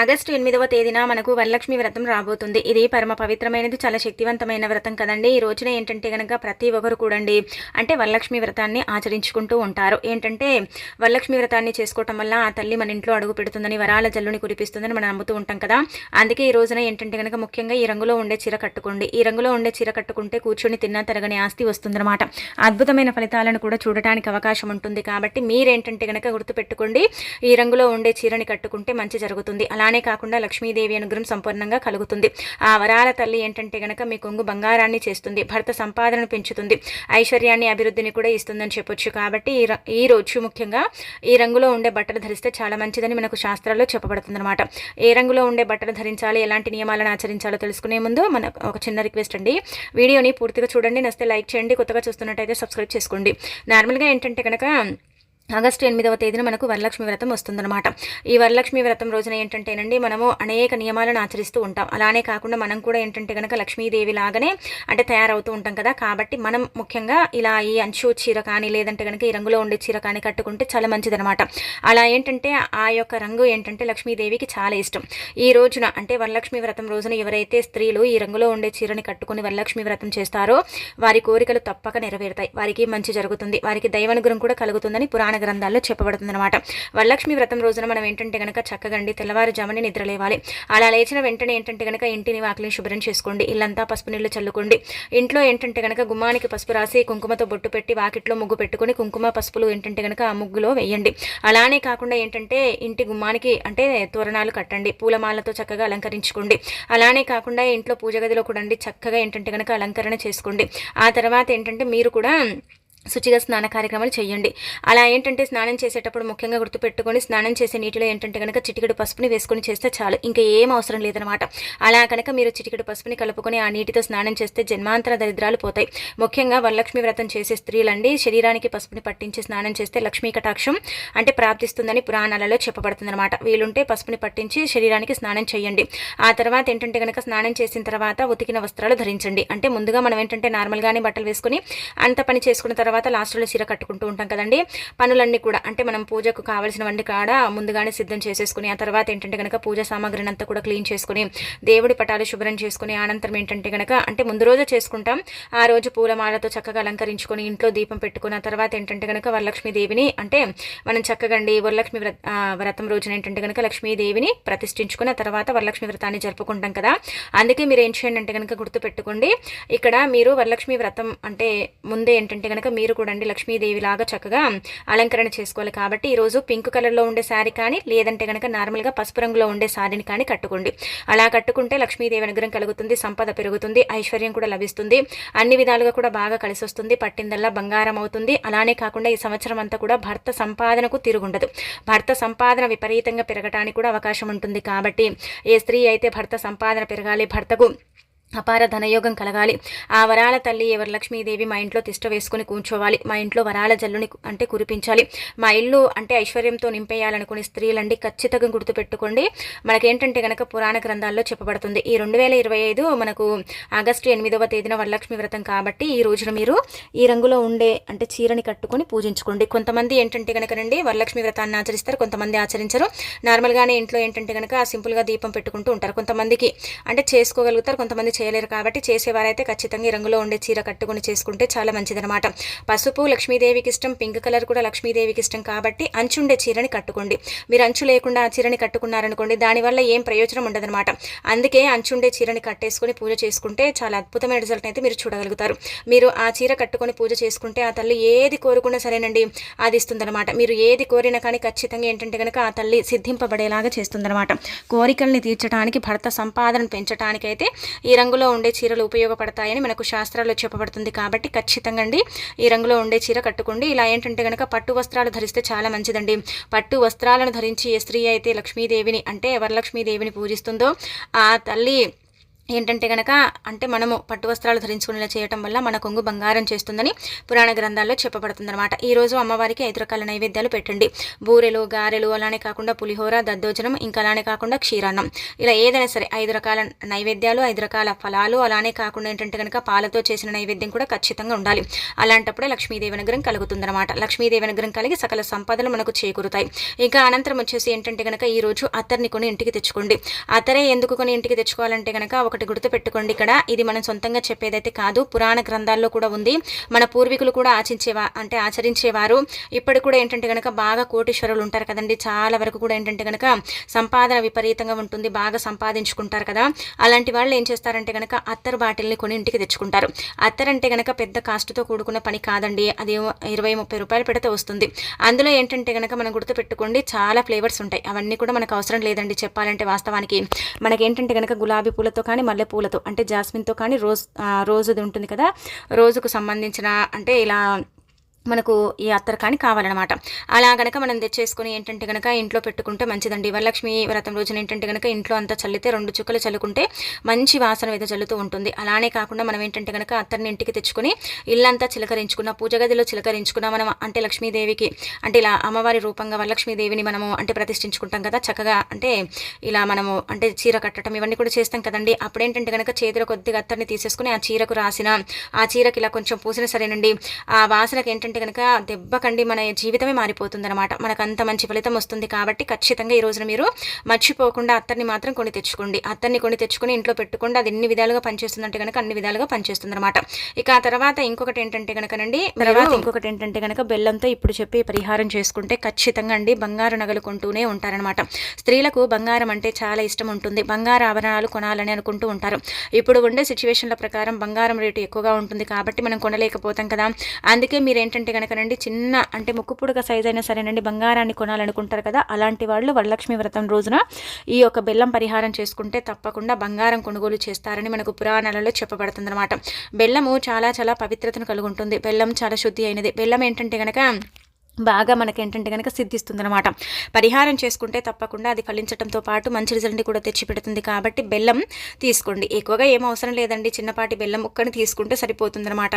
August ఎనిమిదవ తేదీన మనకు వరలక్ష్మి వ్రతం రాబోతుంది. ఇది పరమ పవిత్రమైనది చాలా శక్తివంతమైన వ్రతం కదండి. ఈ రోజున ఏంటంటే కనుక ప్రతి ఒక్కరు కూడండి అంటే వరలక్ష్మి వ్రతాన్ని ఆచరించుకుంటూ ఉంటారు. ఏంటంటే వరలక్ష్మి వ్రతాన్ని చేసుకోవటం వల్ల ఆ తల్లి మన ఇంట్లో అడుగు పెడుతుందని వరాల జల్లుని కురిపిస్తుందని మనం నమ్ముతూ ఉంటాం కదా. అందుకే ఈ రోజున ఏంటంటే కనుక ముఖ్యంగా ఈ రంగులో ఉండే చీర కట్టుకోండి. ఈ రంగులో ఉండే చీర కట్టుకుంటే కూర్చొని తిన్నా తరగని ఆస్తి వస్తుందన్నమాట. అద్భుతమైన ఫలితాలను కూడా చూడటానికి అవకాశం ఉంటుంది. కాబట్టి మీరేంటంటే కనుక గుర్తుపెట్టుకోండి ఈ రంగులో ఉండే చీరని కట్టుకుంటే మంచి జరుగుతుంది. అలా అలానే కాకుండా లక్ష్మీదేవి అనుగ్రహం సంపూర్ణంగా కలుగుతుంది. ఆ వరాల తల్లి ఏంటంటే గనక మీ కొంగు బంగారాన్ని చేస్తుంది భర్త సంపాదనను పెంచుతుంది ఐశ్వర్యాన్ని అభివృద్ధిని కూడా ఇస్తుందని చెప్పొచ్చు. కాబట్టి ఈ ఈ రోజు ముఖ్యంగా ఈ రంగులో ఉండే బట్టలు ధరిస్తే చాలా మంచిదని మనకు శాస్త్రాల్లో చెప్పబడుతుందన్నమాట. ఏ రంగులో ఉండే బట్టలు ధరించాలి ఎలాంటి నియమాలను ఆచరించాలో తెలుసుకునే ముందు మన ఒక చిన్న రిక్వెస్ట్ అండి. వీడియోని పూర్తిగా చూడండి నస్తే లైక్ చేయండి కొత్తగా చూస్తున్నట్టయితే సబ్స్క్రైబ్ చేసుకోండి. నార్మల్గా ఏంటంటే కనుక ఆగస్టు ఎనిమిదవ తేదీన మనకు వరలక్ష్మి వ్రతం వస్తుందన్నమాట. ఈ వరలక్ష్మి వ్రతం రోజున ఏంటంటేనండి మనము అనేక నియమాలను ఆచరిస్తూ ఉంటాం. అలానే కాకుండా మనం కూడా ఏంటంటే కనుక లక్ష్మీదేవి లాగానే అంటే తయారవుతూ ఉంటాం కదా. కాబట్టి మనం ముఖ్యంగా ఇలా ఈ అంచు చీర కానీ లేదంటే కనుక ఈ రంగులో ఉండే చీర కానీ కట్టుకుంటే చాలా మంచిదనమాట అలా ఏంటంటే ఆ యొక్క రంగు ఏంటంటే లక్ష్మీదేవికి చాలా ఇష్టం. ఈ రోజున అంటే వరలక్ష్మి వ్రతం రోజున ఎవరైతే స్త్రీలు ఈ రంగులో ఉండే చీరని కట్టుకుని వరలక్ష్మి వ్రతం చేస్తారో వారి కోరికలు తప్పక నెరవేరుతాయి. వారికి మంచి జరుగుతుంది. వారికి దైవానుగ్రహం కూడా కలుగుతుందని పురాణ పురాణ గ్రంథాల్లో చెప్పబడుతుందన్నమాట. వరలక్ష్మి వ్రతం రోజున మనం ఏంటంటే గనక చక్కగండి తెల్లవారుజామని నిద్రలేవాలి. అలా లేచిన వెంటనే ఏంటంటే కనుక ఇంటిని వాకిలిని శుభ్రం చేసుకోండి ఇల్లంతా పసుపు నీళ్ళు చల్లుకోండి. ఇంట్లో ఏంటంటే కనుక గుమ్మానికి పసుపు రాసి కుంకుమతో బొట్టు పెట్టి వాకిట్లో ముగ్గు పెట్టుకుని కుంకుమ పసుపులు ఏంటంటే గనక ఆ ముగ్గులో వేయండి. అలానే కాకుండా ఏంటంటే ఇంటి గుమ్మానికి అంటే తోరణాలు కట్టండి పూలమాలతో చక్కగా అలంకరించుకోండి. అలానే కాకుండా ఇంట్లో పూజ గదిలో కూడా చక్కగా ఏంటంటే కనుక అలంకరణ చేసుకోండి. ఆ తర్వాత ఏంటంటే మీరు కూడా శుచిగా స్నాన కార్యక్రమాలు చేయండి. అలా ఏంటంటే స్నానం చేసేటప్పుడు ముఖ్యంగా గుర్తుపెట్టుకొని స్నానం చేసే నీటిలో ఏంటంటే కనుక చిటికెడు పసుపుని వేసుకొని చేస్తే చాలు. ఇంకా ఏం అవసరం లేదనమాట. అలా కనుక మీరు చిటికెడు పసుపుని కలుపుకొని ఆ నీటితో స్నానం చేస్తే జన్మాంతర దరిద్రాలు పోతాయి. ముఖ్యంగా వరలక్ష్మి వ్రతం చేసే స్త్రీలండి శరీరానికి పసుపుని పట్టించి స్నానం చేస్తే లక్ష్మీ కటాక్షం అంటే ప్రాప్తిస్తుందని పురాణాలలో చెప్పబడుతుందన్నమాట వీలుంటే పసుపుని పట్టించి శరీరానికి స్నానం చేయండి. ఆ తర్వాత ఏంటంటే కనుక స్నానం చేసిన తర్వాత ఉతికిన వస్త్రాలు ధరించండి. అంటే ముందుగా మనం ఏంటంటే నార్మల్గానే బట్టలు వేసుకొని అంత పని చేసుకున్న తర్వాత తర్వాత లాస్ట్లో చీర కట్టుకుంటూ ఉంటాం కదండి. పనులన్నీ కూడా అంటే మనం పూజకు కావాల్సినవన్నీ కాడ ముందుగానే సిద్ధం చేసేసుకుని ఆ తర్వాత ఏంటంటే కనుక పూజ సామాగ్రిని అంతా కూడా క్లీన్ చేసుకుని దేవుడి పటాలు శుభ్రం చేసుకుని అనంతరం ఏంటంటే కనుక అంటే ముందు రోజు చేసుకుంటాం. ఆ రోజు పూలమాలతో చక్కగా అలంకరించుకొని ఇంట్లో దీపం పెట్టుకుని ఆ తర్వాత ఏంటంటే కనుక వరలక్ష్మీదేవిని అంటే మనం చక్కగా అండి వరలక్ష్మి వ్రత వ్రతం రోజున ఏంటంటే కనుక లక్ష్మీదేవిని ప్రతిష్ఠించుకుని ఆ తర్వాత వరలక్ష్మి వ్రతాన్ని జరుపుకుంటాం కదా. అందుకే మీరు ఏం చేయండి అంటే కనుక గుర్తుపెట్టుకోండి. ఇక్కడ మీరు వరలక్ష్మి వ్రతం అంటే ముందే ఏంటంటే కనుక మీరు కూడా అండి లక్ష్మీదేవి లాగా చక్కగా అలంకరణ చేసుకోవాలి. కాబట్టి ఈరోజు పింక్ కలర్లో ఉండే శారీ కానీ లేదంటే కనుక నార్మల్గా పసుపు రంగులో ఉండే శారీని కానీ కట్టుకోండి. అలా కట్టుకుంటే లక్ష్మీదేవి అనుగ్రహం కలుగుతుంది సంపద పెరుగుతుంది ఐశ్వర్యం కూడా లభిస్తుంది. అన్ని విధాలుగా కూడా బాగా కలిసి వస్తుంది పట్టిందల్లా బంగారం అవుతుంది. అలానే కాకుండా ఈ సంవత్సరం అంతా కూడా భర్త సంపాదనకు తిరుగుండదు. భర్త సంపాదన విపరీతంగా పెరగటానికి కూడా అవకాశం ఉంటుంది. కాబట్టి ఏ స్త్రీ అయితే భర్త సంపాదన పెరగాలి భర్తకు అపార ధనయోగం కలగాలి. ఆ వరాల తల్లి ఎవరి లక్ష్మీదేవి మా ఇంట్లో తిష్ట వేసుకుని కూర్చోవాలి. మా ఇంట్లో వరాల జల్లుని అంటే కురిపించాలి. మా ఇల్లు అంటే ఐశ్వర్యంతో నింపేయాలనుకునే స్త్రీలండి ఖచ్చితంగా గుర్తుపెట్టుకోండి. మనకేంటంటే కనుక పురాణ గ్రంథాల్లో చెప్పబడుతుంది. ఈ రెండు వేల ఇరవై ఐదు మనకు ఆగస్టు ఎనిమిదవ తేదీన వరలక్ష్మి వ్రతం కాబట్టి ఈ రోజున మీరు ఈ రంగులో ఉండే అంటే చీరని కట్టుకొని పూజించుకోండి. కొంతమంది ఏంటంటే కనుకనండి వరలక్ష్మి వ్రతాన్ని ఆచరిస్తారు. కొంతమంది ఆచరించరు. నార్మల్గానే ఇంట్లో ఏంటంటే కనుక సింపుల్గా దీపం పెట్టుకుంటూ ఉంటారు కొంతమందికి. అంటే చేసుకోగలుగుతారు కొంతమంది చేయలేరు కాబట్టి చేసేవారైతే ఖచ్చితంగా ఈ రంగులో ఉండే చీర కట్టుకుని చేసుకుంటే చాలా మంచిదనమాట పసుపు లక్ష్మీదేవికి ఇష్టం పింక్ కలర్ కూడా లక్ష్మీదేవికి ఇష్టం కాబట్టి అంచుండే చీరని కట్టుకోండి. మీరు అంచు లేకుండా ఆ చీరని కట్టుకున్నారనుకోండి దానివల్ల ఏం ప్రయోజనం ఉండదనమాట అందుకే అంచుండే చీరని కట్టేసుకొని పూజ చేసుకుంటే చాలా అద్భుతమైన రిజల్ట్ అయితే మీరు చూడగలుగుతారు. మీరు ఆ చీర కట్టుకొని పూజ చేసుకుంటే ఆ తల్లి ఏది కోరుకున్నా సరేనండి అది ఇస్తుందనమాట మీరు ఏది కోరినా కానీ ఖచ్చితంగా ఏంటంటే కనుక ఆ తల్లి సిద్ధింపబడేలాగా చేస్తుందనమాట కోరికల్ని తీర్చడానికి భర్త సంపాదన పెంచడానికైతే అయితే ఈ రంగులో ఉండే చీరలు ఉపయోగపడతాయని మనకు శాస్త్రాల్లో చెప్పబడుతుంది కాబట్టి ఖచ్చితంగా అండి ఈ రంగులో ఉండే చీర కట్టుకోండి. ఇలా ఏంటంటే కనుక పట్టు వస్త్రాలు ధరిస్తే చాలా మంచిదండి. పట్టు వస్త్రాలను ధరించి ఏ స్త్రీ అయితే లక్ష్మీదేవిని అంటే వరలక్ష్మీదేవిని పూజిస్తుందో ఆ తల్లి ఏంటంటే కనుక అంటే మనము పట్టు వస్త్రాలు ధరించుకునేలా చేయటం వల్ల మన కొంగు బంగారం చేస్తుందని పురాణ గ్రంథాల్లో చెప్పబడుతుందన్నమాట. ఈరోజు అమ్మవారికి ఐదు రకాల నైవేద్యాలు పెట్టండి. బూరెలు గారెలు అలానే కాకుండా పులిహోర దద్దోజనం ఇంకా అలానే కాకుండా క్షీరాన్నం. ఇలా ఏదైనా సరే ఐదు రకాల నైవేద్యాలు ఐదు రకాల ఫలాలు అలానే కాకుండా ఏంటంటే కనుక పాలతో చేసిన నైవేద్యం కూడా ఖచ్చితంగా ఉండాలి. అలాంటప్పుడే లక్ష్మీదేవి అనుగ్రహం కలుగుతుందన్నమాట. లక్ష్మీదేవి అనుగ్రహం కలిగి సకల సంపదలు మనకు చేకూరుతాయి. ఇంకా అనంతరం వచ్చేసి ఏంటంటే కనుక ఈరోజు అత్తర్ని కొని ఇంటికి తెచ్చుకోండి. అత్తరే ఎందుకు కొని ఇంటికి తెచ్చుకోవాలంటే కనుక ఒకటి గుర్తుపెట్టుకోండి ఇక్కడ. ఇది మనం సొంతంగా చెప్పేదైతే కాదు పురాణ గ్రంథాల్లో కూడా ఉంది. మన పూర్వీకులు కూడా ఆచించేవా అంటే ఆచరించేవారు. ఇప్పటి కూడా ఏంటంటే కనుక బాగా కోటీశ్వరులు ఉంటారు కదండి. చాలా వరకు కూడా ఏంటంటే కనుక సంపాదన విపరీతంగా ఉంటుంది బాగా సంపాదించుకుంటారు కదా. అలాంటి వాళ్ళు ఏం చేస్తారంటే కనుక అత్తరు బాటిల్ని కొని ఇంటికి తెచ్చుకుంటారు. అత్తర్ అంటే కనుక పెద్ద కాస్ట్తో కూడుకున్న పని కాదండి. అది ఇరవై ముప్పై రూపాయలు పెడితే వస్తుంది. అందులో ఏంటంటే కనుక మనం గుర్తుపెట్టుకోండి చాలా ఫ్లేవర్స్ ఉంటాయి. అవన్నీ కూడా మనకు అవసరం లేదండి చెప్పాలంటే వాస్తవానికి. మనకేంటంటే కనుక గులాబీ పూలతో కానీ మల్లెపూలతో అంటే జాస్మిన్తో కానీ రోజ్ రోజుది ఉంటుంది కదా రోజుకు సంబంధించిన అంటే ఇలా మనకు ఈ అత్తర్ కానీ కావాలన్నమాట. అలా గనక మనం తెచ్చేసుకొని ఏంటంటే కనుక ఇంట్లో పెట్టుకుంటే మంచిదండి. వరలక్ష్మి వ్రతం రోజున ఏంటంటే కనుక ఇంట్లో అంతా చల్లితే రెండు చుక్కలు చల్లుకుంటే మంచి వాసన అయితే చల్లుతూ ఉంటుంది. అలానే కాకుండా మనం ఏంటంటే కనుక అత్తర్ని ఇంటికి తెచ్చుకుని ఇల్లంతా చిలకరించుకున్న పూజ గదిలో చిలకరించుకున్న మనం అంటే లక్ష్మీదేవికి అంటే ఇలా అమ్మవారి రూపంగా వరలక్ష్మీదేవిని మనము అంటే ప్రతిష్ఠించుకుంటాం కదా చక్కగా అంటే ఇలా మనము అంటే చీర కట్టడం ఇవన్నీ కూడా చేస్తాం కదండి. అప్పుడేంటంటే కనుక చేతిలో కొద్దిగా అత్తర్ని తీసేసుకుని ఆ చీరకు రాసిన ఆ చీరకి ఇలా కొంచెం పూసిన సరేనండి. ఆ వాసనకి ఏంటంటే ఏంటంటే కనుక దెబ్బకండి మన జీవితమే మారిపోతుందనమాట మనకు అంత మంచి ఫలితం వస్తుంది కాబట్టి ఖచ్చితంగా ఈ రోజున మీరు మర్చిపోకుండా అత్తర్ని మాత్రం కొని తెచ్చుకోండి. అత్తర్ని కొని తెచ్చుకొని ఇంట్లో పెట్టుకోండి అది ఎన్ని విధాలుగా పనిచేస్తుందంటే కనుక అన్ని విధాలుగా పనిచేస్తుంది అనమాట ఇక ఆ తర్వాత ఇంకొకటి ఏంటంటే కనుకనండి తర్వాత ఇంకొకటి ఏంటంటే కనుక బెల్లంతో ఇప్పుడు చెప్పి పరిహారం చేసుకుంటే ఖచ్చితంగా అండి బంగారు నగలు కొంటూనే ఉంటారనమాట స్త్రీలకు బంగారం అంటే చాలా ఇష్టం ఉంటుంది. బంగారు ఆభరణాలు కొనాలని అనుకుంటూ ఉంటారు. ఇప్పుడు ఉండే సిచ్యువేషన్ల ప్రకారం బంగారం రేటు ఎక్కువగా ఉంటుంది కాబట్టి మనం కొనలేకపోతాం కదా. అందుకే మీరు ఏంటంటే ఏంటంటే కనుకనండి చిన్న అంటే ముక్కు పుడక సైజ్ అయినా సరేనండి బంగారాన్ని కొనాలనుకుంటారు కదా అలాంటి వాళ్ళు వరలక్ష్మి వ్రతం రోజున ఈ యొక్క బెల్లం పరిహారం చేసుకుంటే తప్పకుండా బంగారం కొనుగోలు చేస్తారని మనకు పురాణాలలో చెప్పబడుతుంది బెల్లము చాలా చాలా పవిత్రతను కలిగి ఉంటుంది బెల్లం చాలా శుద్ధి అయినది. బెల్లం ఏంటంటే కనుక బాగా మనకి ఏంటంటే కనుక సిద్ధిస్తుందనమాట పరిహారం చేసుకుంటే తప్పకుండా అది ఫలించడంతో పాటు మంచి రిజల్ట్ని కూడా తెచ్చిపెడుతుంది కాబట్టి బెల్లం తీసుకోండి. ఎక్కువగా ఏం అవసరం లేదండి. చిన్నపాటి బెల్లం ముక్కని తీసుకుంటే సరిపోతుందనమాట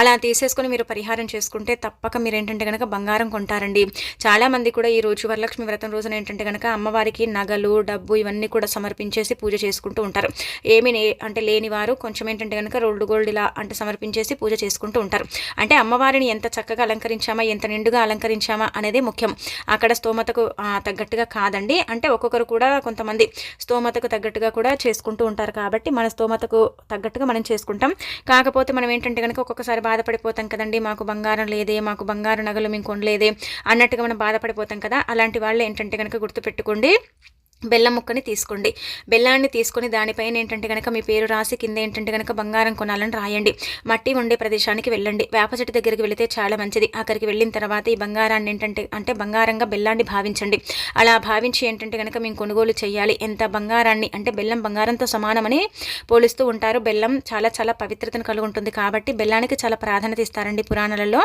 అలా తీసేసుకొని మీరు పరిహారం చేసుకుంటే తప్పక మీరు ఏంటంటే కనుక బంగారం కొంటారండి. చాలామంది కూడా ఈ రోజు వరలక్ష్మి వ్రతం రోజున ఏంటంటే కనుక అమ్మవారికి నగలు డబ్బు ఇవన్నీ కూడా సమర్పించేసి పూజ చేసుకుంటూ ఉంటారు. ఏమి అంటే లేని వారు కొంచెం ఏంటంటే కనుక రోల్డ్ గోల్డ్ ఇలా అంటే సమర్పించేసి పూజ చేసుకుంటూ ఉంటారు. అంటే అమ్మవారిని ఎంత చక్కగా అలంకరించామా ఎంత నిండుగా అలంకరించామా అనేది ముఖ్యం. అక్కడ స్తోమతకు తగ్గట్టుగా కాదండి. అంటే ఒక్కొక్కరు కూడా కొంతమంది స్తోమతకు తగ్గట్టుగా కూడా చేసుకుంటూ ఉంటారు కాబట్టి మన స్తోమతకు తగ్గట్టుగా మనం చేసుకుంటాం. కాకపోతే మనం ఏంటంటే కనుక ఒక్కొక్కసారి బాధపడిపోతాం కదండి. మాకు బంగారం లేదే మాకు బంగారు నగలు మేము కొనలేదే అన్నట్టుగా మనం బాధపడిపోతాం కదా. అలాంటి వాళ్ళు ఏంటంటే కనుక గుర్తుపెట్టుకోండి. బెల్లం ముక్కని తీసుకోండి. బెల్లాన్ని తీసుకొని దానిపైన ఏంటంటే కనుక మీ పేరు రాసి కింద ఏంటంటే కనుక బంగారం కొనాలని రాయండి. మట్టి ఉండే ప్రదేశానికి వెళ్ళండి. వేప చెట్టు దగ్గరికి వెళితే చాలా మంచిది. అక్కడికి వెళ్ళిన తర్వాత ఈ బంగారాన్ని ఏంటంటే అంటే బంగారంగా బెల్లాన్ని భావించండి. అలా భావించి ఏంటంటే కనుక మేము కొనుగోలు చేయాలి. ఎంత బంగారాన్ని అంటే బెల్లం బంగారంతో సమానమని పోలిస్తూ ఉంటారు. బెల్లం చాలా చాలా పవిత్రతను కలిగి ఉంటుంది. కాబట్టి బెల్లానికి చాలా ప్రాధాన్యత ఇస్తారండి పురాణాలలో.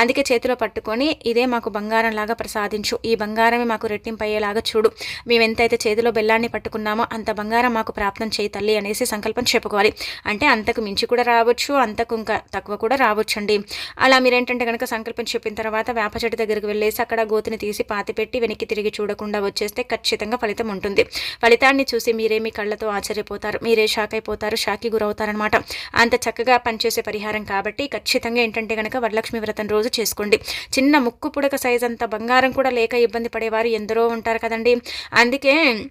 అందుకే చేతిలో పట్టుకొని ఇదే మాకు బంగారం లాగా ప్రసాదించు. ఈ బంగారమే మాకు రెట్టింపు అయ్యేలాగా చూడు. మేము ఎంతైతే చేతిలో బెల్లాన్ని పట్టుకున్నామో? అంత బంగారం మాకు ప్రాప్తం చేయి తల్లి అనేసి సంకల్పం చెప్పుకోవాలి. అంటే అంతకు మించి కూడా రావచ్చు అంతకు ఇంకా తక్కువ కూడా రావచ్చు అండి అలా మీరేంటంటే కనుక సంకల్పం చెప్పిన తర్వాత వేప చెట్టు దగ్గరికి వెళ్ళేసి అక్కడ గోతిని తీసి పాతిపెట్టి వెనక్కి తిరిగి చూడకుండా వచ్చేస్తే ఖచ్చితంగా ఫలితం ఉంటుంది. ఫలితాన్ని చూసి మీరే మీ కళ్ళతో ఆశ్చర్యపోతారు మీరే షాక్ అయిపోతారు షాకి గురవుతారనమాట అంత చక్కగా పనిచేసే పరిహారం కాబట్టి ఖచ్చితంగా ఏంటంటే కనుక వరలక్ష్మి వ్రతం రోజు చేసుకోండి. చిన్న ముక్కు పుడక సైజ్ అంత బంగారం కూడా లేక ఇబ్బంది పడేవారు ఎందరో ఉంటారు కదండి. అందుకే learn.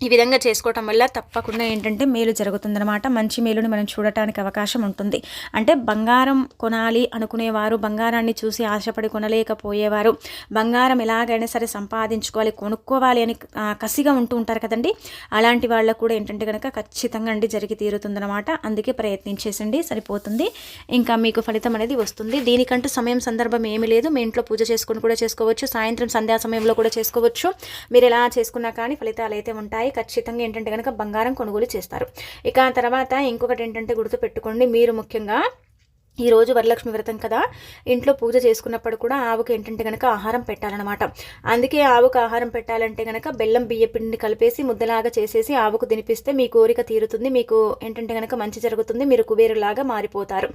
ఈ విధంగా చేసుకోవటం వల్ల తప్పకుండా ఏంటంటే మేలు జరుగుతుందనమాట మంచి మేలుని మనం చూడటానికి అవకాశం ఉంటుంది. అంటే బంగారం కొనాలి అనుకునేవారు బంగారాన్ని చూసి ఆశపడి కొనలేకపోయేవారు బంగారం ఎలాగైనా సరే సంపాదించుకోవాలి కొనుక్కోవాలి అని కసిగా ఉంటూ ఉంటారు కదండి. అలాంటి వాళ్ళకు కూడా ఏంటంటే కనుక ఖచ్చితంగా అండి జరిగి తీరుతుందనమాట అందుకే ప్రయత్నించేసండి సరిపోతుంది. ఇంకా మీకు ఫలితం అనేది వస్తుంది. దీనికంటూ సమయం సందర్భం ఏమీ లేదు. మీ ఇంట్లో పూజ చేసుకుని కూడా చేసుకోవచ్చు. సాయంత్రం సంధ్యా సమయంలో కూడా చేసుకోవచ్చు. మీరు ఎలా చేసుకున్నా కానీ ఫలితాలు అయితే ఉంటాయి. ఉంటాయి. ఖచ్చితంగా ఏంటంటే కనుక బంగారం కొనుగోలు చేస్తారు. ఇక తర్వాత ఇంకొకటి ఏంటంటే గుర్తుపెట్టుకోండి. మీరు ముఖ్యంగా ఈరోజు వరలక్ష్మి వ్రతం కదా. ఇంట్లో పూజ చేసుకున్నప్పుడు కూడా ఆవుకు ఏంటంటే కనుక ఆహారం పెట్టాలన్నమాట. అందుకే ఆవుకు ఆహారం పెట్టాలంటే కనుక బెల్లం బియ్య పిండిని కలిపేసి ముద్దలాగా చేసేసి ఆవుకు తినిపిస్తే మీ కోరిక తీరుతుంది. మీకు ఏంటంటే కనుక మంచి జరుగుతుంది. మీరు కుబేరులాగా మారిపోతారు.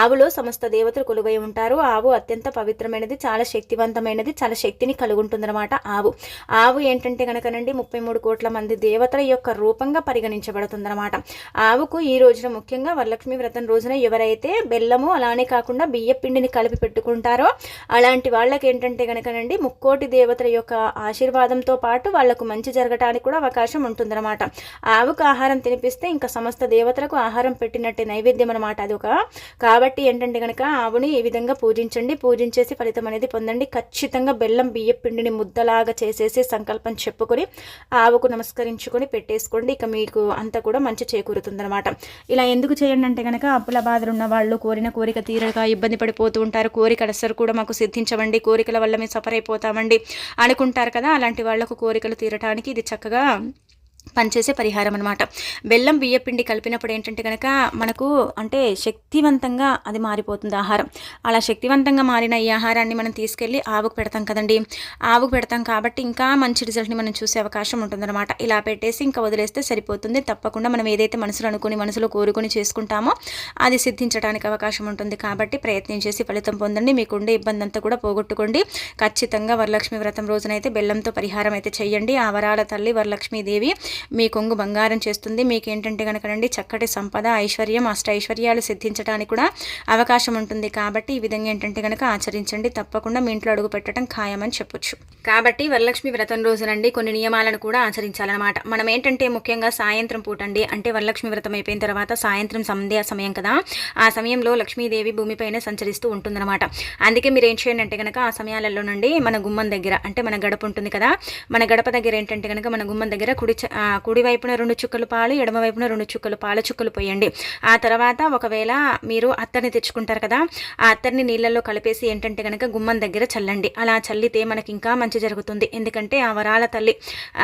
ఆవులో సమస్త దేవతలు కొలువై ఉంటారు. ఆవు అత్యంత పవిత్రమైనది చాలా శక్తివంతమైనది చాలా శక్తిని కలుగుంటుందన్నమాట ఆవు. ఆవు ఏంటంటే కనుకనండి ముప్పై మూడు కోట్ల మంది దేవతల యొక్క రూపంగా పరిగణించబడుతుందన్నమాట. ఆవుకు ఈ రోజున ముఖ్యంగా వరలక్ష్మి వ్రతం రోజున ఎవరైతే బెల్లం బెల్లము అలానే కాకుండా బియ్య పిండిని కలిపి పెట్టుకుంటారో. అలాంటి వాళ్ళకి ఏంటంటే కనుకనండి ముక్కోటి దేవతల యొక్క ఆశీర్వాదంతో పాటు వాళ్ళకు మంచి జరగటానికి కూడా అవకాశం ఉంటుందన్నమాట. ఆవుకు ఆహారం తినిపిస్తే ఇంకా సమస్త దేవతలకు ఆహారం పెట్టినట్టే నైవేద్యం అనమాట అది ఒక. కాబట్టి ఏంటంటే కనుక ఆవుని ఈ విధంగా పూజించండి. పూజించేసి ఫలితం అనేది పొందండి. ఖచ్చితంగా బెల్లం బియ్య పిండిని ముద్దలాగా చేసేసి సంకల్పం చెప్పుకొని ఆవుకు నమస్కరించుకొని పెట్టేసుకోండి. ఇక మీకు అంతా కూడా మంచి చేకూరుతుందనమాట ఇలా ఎందుకు చేయండి అంటే కనుక అప్పుల బాధలు ఉన్న వాళ్ళు కోరిన కోరిక తీరగా ఇబ్బంది పడిపోతూ ఉంటారు. కోరికలు అసలు కూడా మాకు సిద్ధించవండి కోరికల వల్ల మేము సఫర్ అయిపోతామండి అనుకుంటారు కదా అలాంటి వాళ్ళకు కోరికలు తీరటానికి ఇది చక్కగా పనిచేసే పరిహారం అనమాట బెల్లం బియ్యపిండి కలిపినప్పుడు ఏంటంటే కనుక మనకు అంటే శక్తివంతంగా అది మారిపోతుంది ఆహారం. అలా శక్తివంతంగా మారిన ఈ ఆహారాన్ని మనం తీసుకెళ్ళి ఆవుకు పెడతాం కదండి. ఆవుకు పెడతాం కాబట్టి ఇంకా మంచి రిజల్ట్ని మనం చూసే అవకాశం ఉంటుందన్నమాట. ఇలా పెట్టేసి ఇంకా వదిలేస్తే సరిపోతుంది. తప్పకుండా మనం ఏదైతే మనసులో అనుకుని మనసులో కోరుకుని చేసుకుంటామో అది సిద్ధించడానికి అవకాశం ఉంటుంది. కాబట్టి ప్రయత్నం చేసి ఫలితం పొందండి. మీకుండే ఇబ్బంది అంతా కూడా పోగొట్టుకోండి. ఖచ్చితంగా వరలక్ష్మి వ్రతం రోజునైతే బెల్లంతో పరిహారం అయితే చేయండి. ఆ వరాల తల్లి వరలక్ష్మీదేవి మీ కొంగు బంగారం చేస్తుంది. మీకు ఏంటంటే కనుకనండి చక్కటి సంపద ఐశ్వర్యం అష్ట ఐశ్వర్యాలు సిద్ధించడానికి కూడా అవకాశం ఉంటుంది. కాబట్టి ఈ విధంగా ఏంటంటే కనుక ఆచరించండి. తప్పకుండా మీ ఇంట్లో అడుగు పెట్టడం ఖాయమని చెప్పొచ్చు. కాబట్టి వరలక్ష్మి వ్రతం రోజునండి కొన్ని నియమాలను కూడా ఆచరించాలన్నమాట. మనం ఏంటంటే ముఖ్యంగా సాయంత్రం పూటండి అంటే వరలక్ష్మి వ్రతం అయిపోయిన తర్వాత సాయంత్రం సంధ్యా సమయం కదా ఆ సమయంలో లక్ష్మీదేవి భూమిపైన సంచరిస్తూ ఉంటుందన్నమాట. అందుకే మీరు ఏం చేయండి అంటే కనుక ఆ సమయాలలో నుండి మన గుమ్మం దగ్గర అంటే మన గడప ఉంటుంది కదా మన గడప దగ్గర ఏంటంటే కనుక మన గుమ్మం దగ్గర కుడి కుడివైపున రెండు చుక్కలు పాలు ఎడమవైపున రెండు చుక్కలు పాల చుక్కలు పోయండి. ఆ తర్వాత ఒకవేళ మీరు అత్తర్ని తెచ్చుకుంటారు కదా ఆ అత్తర్ని నీళ్ళల్లో కలిపేసి ఏంటంటే కనుక గుమ్మం దగ్గర చల్లండి. అలా చల్లితే మనకి ఇంకా మంచి జరుగుతుంది. ఎందుకంటే ఆ వరాల తల్లి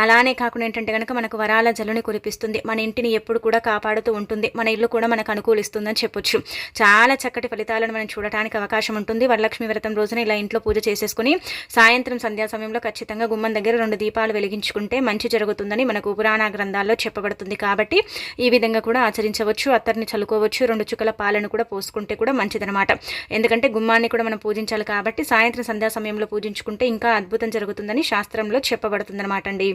అలానే కాకుండా ఏంటంటే కనుక మనకు వరాల జలుని కురిపిస్తుంది. మన ఇంటిని ఎప్పుడు కూడా కాపాడుతూ ఉంటుంది. మన ఇల్లు కూడా మనకు అనుకూలిస్తుందని చెప్పొచ్చు. చాలా చక్కటి ఫలితాలను మనం చూడటానికి అవకాశం ఉంటుంది. వరలక్ష్మి వ్రతం రోజున ఇలా ఇంట్లో పూజ చేసేసుకుని సాయంత్రం సంధ్యా సమయంలో ఖచ్చితంగా గుమ్మం దగ్గర రెండు దీపాలు వెలిగించుకుంటే మంచి జరుగుతుందని మనకు పురాణ గ్రంథాల్లో చెప్పబడుతుంది కాబట్టి ఈ విధంగా కూడా ఆచరించవచ్చు అత్తర్ని చల్లుకోవచ్చు రెండు చుక్కల పాలను కూడా పోసుకుంటే కూడా మంచిదనమాట ఎందుకంటే గుమ్మాన్ని కూడా మనం పూజించాలి కాబట్టి సాయంత్రం సంధ్యా సమయంలో పూజించుకుంటే ఇంకా అద్భుతం జరుగుతుందని శాస్త్రంలో చెప్పబడుతుందన్నమాట అండి.